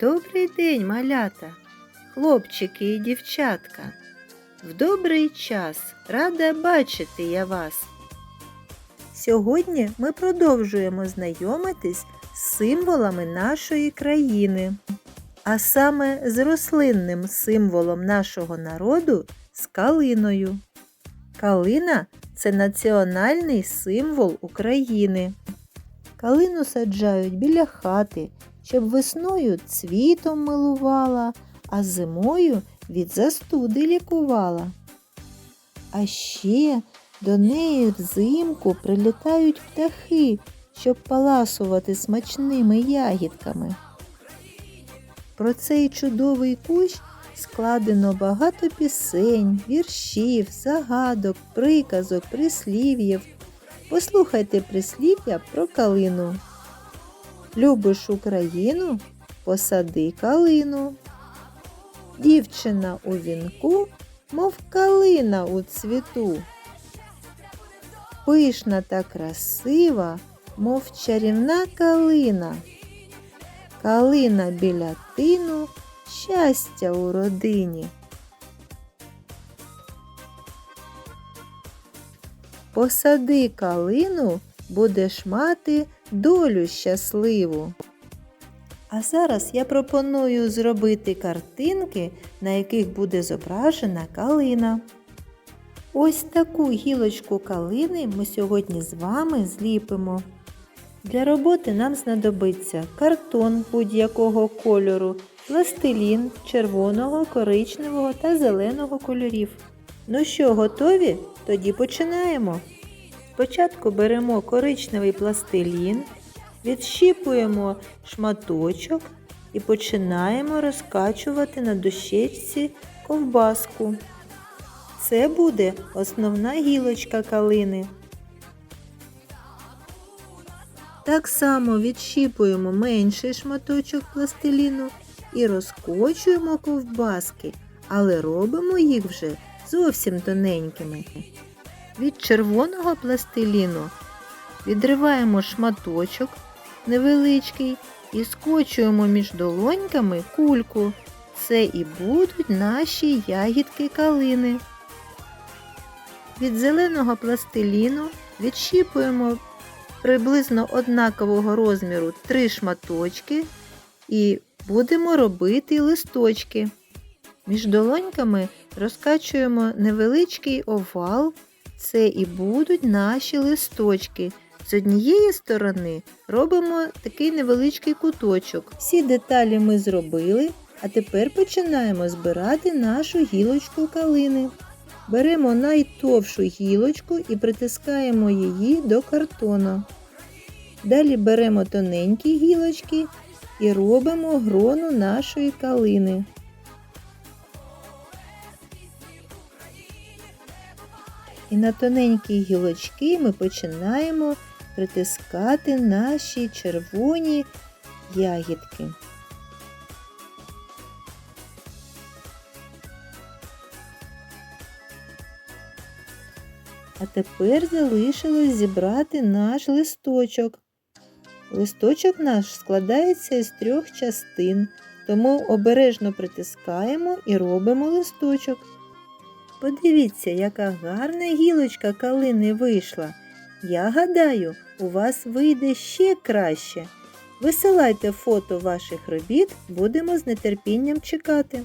Добрий день, малята, хлопчики і дівчатка. В добрий час рада бачити я вас. Сьогодні ми продовжуємо знайомитись з символами нашої країни, а саме з рослинним символом нашого народу з калиною. Калина це національний символ України. Калину саджають біля хати, щоб весною цвітом милувала, а зимою від застуди лікувала. А ще до неї взимку прилітають птахи, щоб паласувати смачними ягідками. Про цей чудовий кущ складено багато пісень, віршів, загадок, приказок, прислів'їв. Послухайте прислів'я про калину. Любиш Україну? Посади калину. Дівчина у вінку, мов калина у цвіту. Пишна та красива, мов чарівна калина. Калина біля тину, щастя у родині. Посади калину, будеш мати долю щасливу. А зараз я пропоную зробити картинки, на яких буде зображена калина. Ось таку гілочку калини ми сьогодні з вами зліпимо. Для роботи нам знадобиться картон будь-якого кольору, пластилін червоного, коричневого та зеленого кольорів. Ну що, готові? Тоді починаємо. Спочатку беремо коричневий пластилін, відщіпуємо шматочок і починаємо розкачувати на дощечці ковбаску. Це буде основна гілочка калини. Так само відщіпуємо менший шматочок пластиліну і розкочуємо ковбаски, але робимо їх вже зовсім тоненькими. Від червоного пластиліну відриваємо шматочок невеличкий і скочуємо між долоньками кульку. Це і будуть наші ягідки калини. Від зеленого пластиліну відщіпуємо приблизно однакового розміру три шматочки і будемо робити листочки. Між долоньками розкачуємо невеличкий овал, це і будуть наші листочки. З однієї сторони робимо такий невеличкий куточок. Всі деталі ми зробили, а тепер починаємо збирати нашу гілочку калини. Беремо найтовшу гілочку і притискаємо її до картону. Далі беремо тоненькі гілочки і робимо грону нашої калини. І на тоненькі гілочки ми починаємо притискати наші червоні ягідки. А тепер залишилось зібрати наш листочок. Листочок наш складається із трьох частин, тому обережно притискаємо і робимо листочок. Подивіться, яка гарна гілочка калини вийшла. Я гадаю, у вас вийде ще краще. Висилайте фото ваших робіт, будемо з нетерпінням чекати.